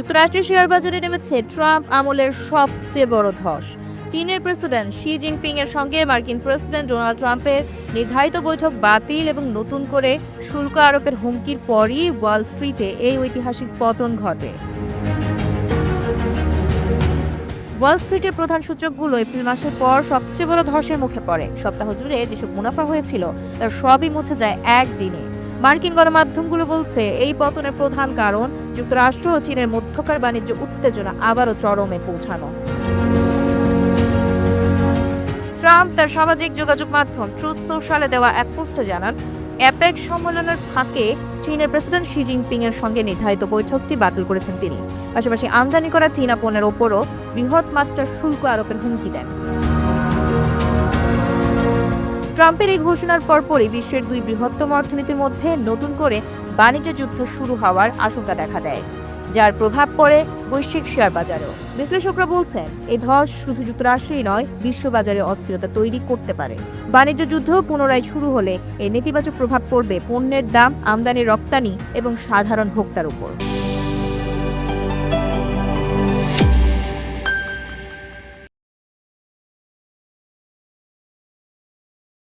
যুক্তরাষ্ট্রের শেয়ার বাজারে নেমেছে ট্রাম্প আমলের সবচেয়ে বড় ধস। চীনের প্রেসিডেন্ট শি জিনপিং এর সঙ্গে মার্কিন প্রেসিডেন্ট ডোনাল্ড ট্রাম্পের নির্ধারিত বৈঠক বাতিল এবং নতুন করে শুল্ক আরোপের হুমকির পরই ওয়াল স্ট্রিটে এই ঐতিহাসিক পতন ঘটে। ওয়াল স্ট্রিটের প্রধান সূচকগুলো এপ্রিল মাসের পর সবচেয়ে বড় ধসের মুখে পড়ে। সপ্তাহ জুড়ে যেসব মুনাফা হয়েছিল, তার সবই মুছে যায় একদিনে। মার্কিন গণমাধ্যমগুলো বলছে, এই পতনের প্রধান কারণ যুক্তরাষ্ট্র ও চীনের মধ্যকার বাণিজ্য উত্তেজনা আবারও চরমে পৌঁছানো। ট্রাম্প তার সামাজিক যোগাযোগ মাধ্যম ট্রুথ সোশ্যালে দেওয়া এক পোস্টে জানান, অ্যাপেক সম্মেলনের ফাঁকে চীনের প্রেসিডেন্ট শি জিনপিং এর সঙ্গে নির্ধারিত বৈঠকটি বাতিল করেছেন তিনি। পাশাপাশি আমদানি করা চীনা পণ্যের ওপরও বৃহৎ মাত্রার শুল্ক আরোপের হুমকি দেন। ট্রাম্পের এই ঘোষণার পরপরই বিশ্বের দুই বৃহত্তম অর্থনীতির মধ্যে নতুন করে বাণিজ্য যুদ্ধ শুরু হওয়ার আশঙ্কা দেখা দেয়, যার প্রভাব পড়ে বৈশ্বিক শেয়ার বাজারেও। বিশ্লেষকরা বলছেন এই ধস শুধু যুক্তরাষ্ট্রেই নয়, বিশ্ববাজারে অস্থিরতা তৈরি করতে পারে। বাণিজ্য যুদ্ধ পুনরায় শুরু হলে এর নেতিবাচক প্রভাব পড়বে পণ্যের দাম, আমদানি, রপ্তানি এবং সাধারণ ভোক্তার উপর।